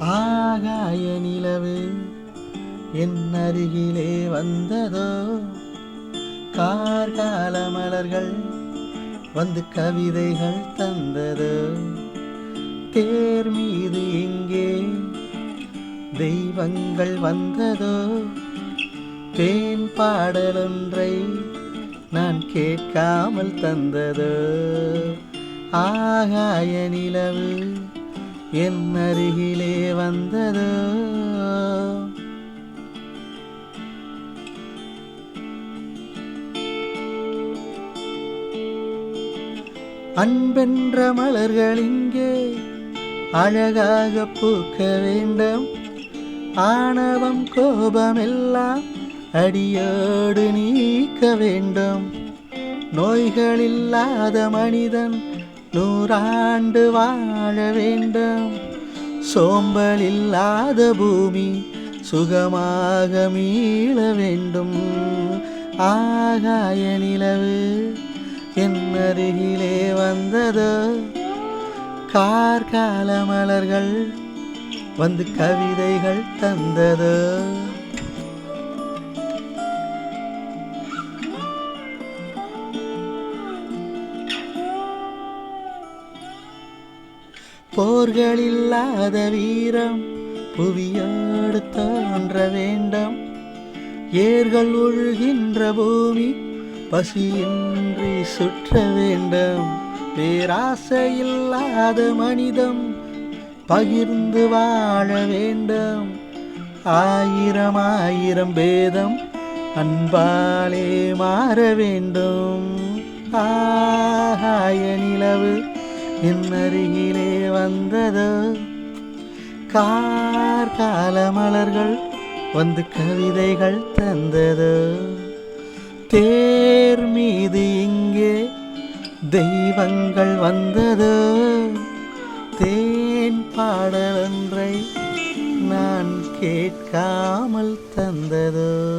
ஆகாய நிலவு என் அருகிலே வந்ததோ? கார்கால மலர்கள் வந்து கவிதைகள் தந்ததோ? தேர் மீது எங்கே தெய்வங்கள் வந்ததோ? தேன் பாடலொன்றை நான் கேட்காமல் தந்ததோ? ஆகாய நிலவு என் அருகிலே வந்ததோ? அன்பென்ற மலர்கள் இங்கே அழகாக பூக்க வேண்டும். ஆணவம் கோபமெல்லாம் அடியோடு நீக்க வேண்டும். நோய்கள் இல்லாத மனிதன் நூறாண்டு வாழ வேண்டும். சோம்பல் இல்லாத பூமி சுகமாக மீள வேண்டும். ஆகாய நிலவு என் அருகிலே வந்ததோ. கார்கால மலர்கள் வந்து கவிதைகள் தந்ததோ. போர்கள் இல்லாத வீரம் புவியோடு தோன்ற வேண்டும். ஏர்கள் ஒழுகின்ற பூமி பசியின்றி சுற்ற வேண்டும். பேராசை இல்லாத மனிதம் பகிர்ந்து வாழ வேண்டும். ஆயிரம் ஆயிரம் பேதம் அன்பாலே மாற வேண்டும். ஆகாய நிலவு என்னருகிலே வந்தது வந்ததோ? கார்கால மலர்கள் வந்து கவிதைகள் தந்ததோ? தேர் மீது இங்கே தெய்வங்கள் வந்ததோ? தேன் பாடலொன்றை நான் கேட்காமல் தந்ததோ?